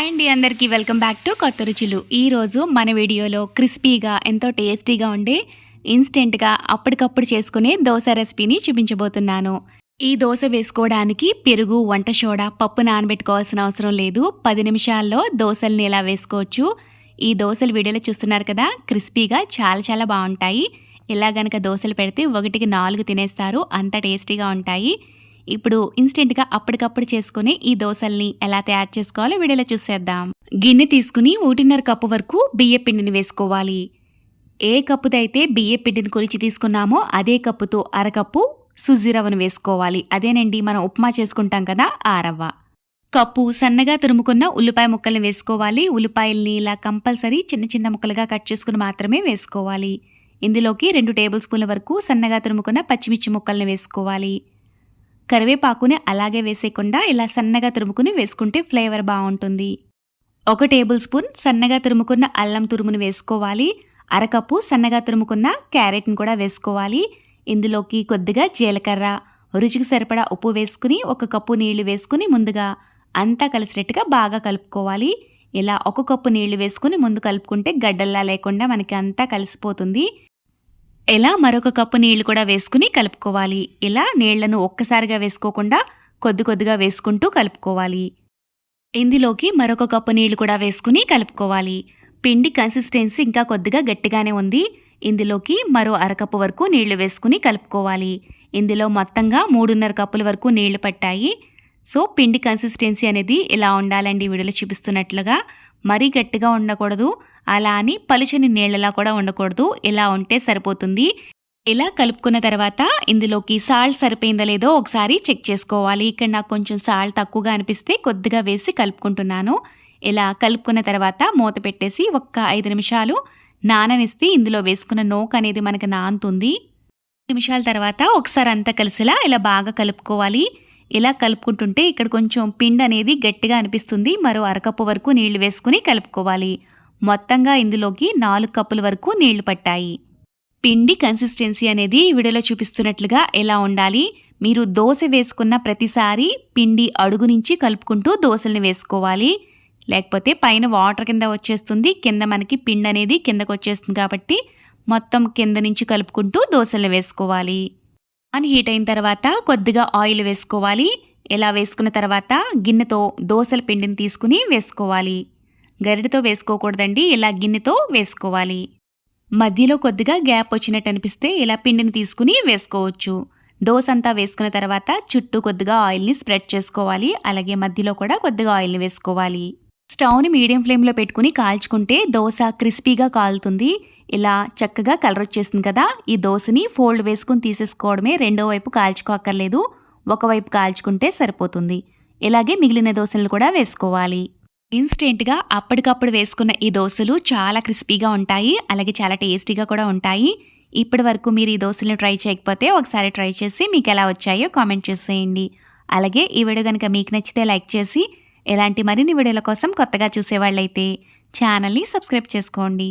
Hi అండి అందరికీ. Welcome back to కొత్త రుచులు. ఈరోజు మన వీడియోలో క్రిస్పీగా ఎంతో టేస్టీగా ఉండే ఇన్స్టెంట్గా అప్పటికప్పుడు చేసుకునే దోశ రెసిపీని చూపించబోతున్నాను. ఈ దోశ వేసుకోవడానికి పెరుగు వంట సోడా పప్పు నానబెట్టుకోవాల్సిన అవసరం లేదు. పది నిమిషాల్లో దోశల్ని ఎలా వేసుకోవచ్చు? ఈ దోశలు వీడియోలో చూస్తున్నారు కదా క్రిస్పీగా చాలా చాలా బాగుంటాయి. ఇలా గనక దోశలు పెడితే ఒకటికి నాలుగు తినేస్తారు అంత టేస్టీగా ఉంటాయి. ఇప్పుడు ఇన్స్టెంట్గా అప్పటికప్పుడు చేసుకుని ఈ దోశల్ని ఎలా తయారు చేసుకోవాలో వీడియోలో చూసేద్దాం. గిన్నె తీసుకుని ఒకటిన్నర కప్పు వరకు బియ్య పిండిని వేసుకోవాలి. ఏ కప్పుతో అయితే బియ్య పిండిని కొలిచి తీసుకున్నామో అదే కప్పుతో అరకప్పు సుజీరవ్వను వేసుకోవాలి. అదేనండి మనం ఉప్మా చేసుకుంటాం కదా ఆ రవ్వ. కప్పు సన్నగా తురుముకున్న ఉల్లిపాయ ముక్కల్ని వేసుకోవాలి. ఉల్లిపాయల్ని ఇలా కంపల్సరీ చిన్న చిన్న ముక్కలుగా కట్ చేసుకుని మాత్రమే వేసుకోవాలి. ఇందులోకి రెండు టేబుల్ స్పూన్ల వరకు సన్నగా తురుముకున్న పచ్చిమిర్చి ముక్కల్ని వేసుకోవాలి. కరివేపాకుని అలాగే వేసేయకుండా ఇలా సన్నగా తురుముకుని వేసుకుంటే ఫ్లేవర్ బాగుంటుంది. ఒక టేబుల్ స్పూన్ సన్నగా తురుముకున్న అల్లం తురుమును వేసుకోవాలి. అరకప్పు సన్నగా తురుముకున్న క్యారెట్ని కూడా వేసుకోవాలి. ఇందులోకి కొద్దిగా జీలకర్ర రుచికి సరిపడా ఉప్పు వేసుకుని ఒక కప్పు నీళ్ళు వేసుకుని ముందుగా అంతా కలిసినట్టుగా బాగా కలుపుకోవాలి. ఇలా ఒక కప్పు నీళ్ళు వేసుకుని ముందు కలుపుకుంటే గడ్డల్లా లేకుండా మనకి అంతా కలిసిపోతుంది. ఇలా మరొక కప్పు నీళ్ళు కూడా వేసుకుని కలుపుకోవాలి? ఇలా నీళ్ళను ఒక్కసారిగా వేసుకోకుండా కొద్ది కొద్దిగా వేసుకుంటూ కలుపుకోవాలి. ఇందులోకి మరొక కప్పు నీళ్ళు కూడా వేసుకుని కలుపుకోవాలి. పిండి కన్సిస్టెన్సీ ఇంకా కొద్దిగా గట్టిగానే ఉంది. ఇందులోకి మరో అరకప్పు వరకు నీళ్ళు వేసుకుని కలుపుకోవాలి. ఇందులో మొత్తంగా మూడున్నర కప్పుల వరకు నీళ్ళు పట్టాయి. సో పిండి కన్సిస్టెన్సీ అనేది ఇలా ఉండాలండి వీడియోలో చూపిస్తున్నట్లుగా. మరీ గట్టిగా ఉండకూడదు. అలా అని పలుచని నీళ్ళలా కూడా ఉండకూడదు. ఇలా ఉంటే సరిపోతుంది. ఇలా కలుపుకున్న తర్వాత ఇందులోకి సాల్ట్ సరిపోయిందో లేదో ఒకసారి చెక్ చేసుకోవాలి. ఇక్కడ నాకు కొంచెం సాల్ట్ తక్కువగా అనిపిస్తే కొద్దిగా వేసి కలుపుకుంటున్నాను. ఇలా కలుపుకున్న తర్వాత మూత పెట్టేసి ఒక్క ఐదు నిమిషాలు నాననిస్తే ఇందులో వేసుకున్న నోక్ అనేది మనకి నానుతుంది నిమిషాల తర్వాత ఒకసారి అంతా కలిసిలా ఇలా బాగా కలుపుకోవాలి. ఇలా కలుపుకుంటుంటే ఇక్కడ కొంచెం పిండి అనేది గట్టిగా అనిపిస్తుంది. మరో అరకప్పు వరకు నీళ్ళు వేసుకుని కలుపుకోవాలి. మొత్తంగా ఇందులోకి నాలుగు కప్పుల వరకు నీళ్ళు పట్టాయి. పిండి కన్సిస్టెన్సీ అనేది వీడియోలో చూపిస్తున్నట్లుగా ఎలా ఉండాలి? మీరు దోశ వేసుకున్న ప్రతిసారి పిండి అడుగు నుంచి కలుపుకుంటూ దోశల్ని వేసుకోవాలి. లేకపోతే పైన వాటర్ కింద వచ్చేస్తుంది. కింద మనకి పిండి అనేది కిందకు వచ్చేస్తుంది కాబట్టి మొత్తం కింద నుంచి కలుపుకుంటూ దోశల్ని వేసుకోవాలి. అని హీట్ అయిన తర్వాత కొద్దిగా ఆయిల్ వేసుకోవాలి. ఇలా వేసుకున్న తర్వాత గిన్నెతో దోశల పిండిని తీసుకుని వేసుకోవాలి. గరిటతో వేసుకోకూడదండి ఇలా గిన్నెతో వేసుకోవాలి. మధ్యలో కొద్దిగా గ్యాప్ వచ్చినట్టు అనిపిస్తే ఇలా పిండిని తీసుకుని వేసుకోవచ్చు. దోశ అంతా వేసుకున్న తర్వాత చుట్టూ కొద్దిగా ఆయిల్ని స్ప్రెడ్ చేసుకోవాలి. అలాగే మధ్యలో కూడా కొద్దిగా ఆయిల్ని వేసుకోవాలి. స్టవ్ని మీడియం ఫ్లేమ్లో పెట్టుకుని కాల్చుకుంటే దోశ క్రిస్పీగా కాలుతుంది. ఇలా చక్కగా కలర్ వచ్చేసింది కదా. ఈ దోశని ఫోల్డ్ వేసుకుని తీసేసుకోవడమే రెండో వైపు కాల్చుకోక్కర్లేదు ఒకవైపు కాల్చుకుంటే సరిపోతుంది. ఇలాగే మిగిలిన దోశలు కూడా వేసుకోవాలి. ఇన్స్టెంట్గా అప్పటికప్పుడు వేసుకున్న ఈ దోశలు చాలా క్రిస్పీగా ఉంటాయి. అలాగే చాలా టేస్టీగా కూడా ఉంటాయి. ఇప్పటి వరకు మీరు ఈ దోశలను ట్రై చేయకపోతే ఒకసారి ట్రై చేసి మీకు ఎలా వచ్చాయో కామెంట్ చేసేయండి. అలాగే ఈ వీడియో కనుక మీకు నచ్చితే లైక్ చేసి ఇలాంటి మరిన్ని వీడియోల కోసం కొత్తగా చూసేవాళ్ళైతే ఛానల్ని సబ్స్క్రైబ్ చేసుకోండి.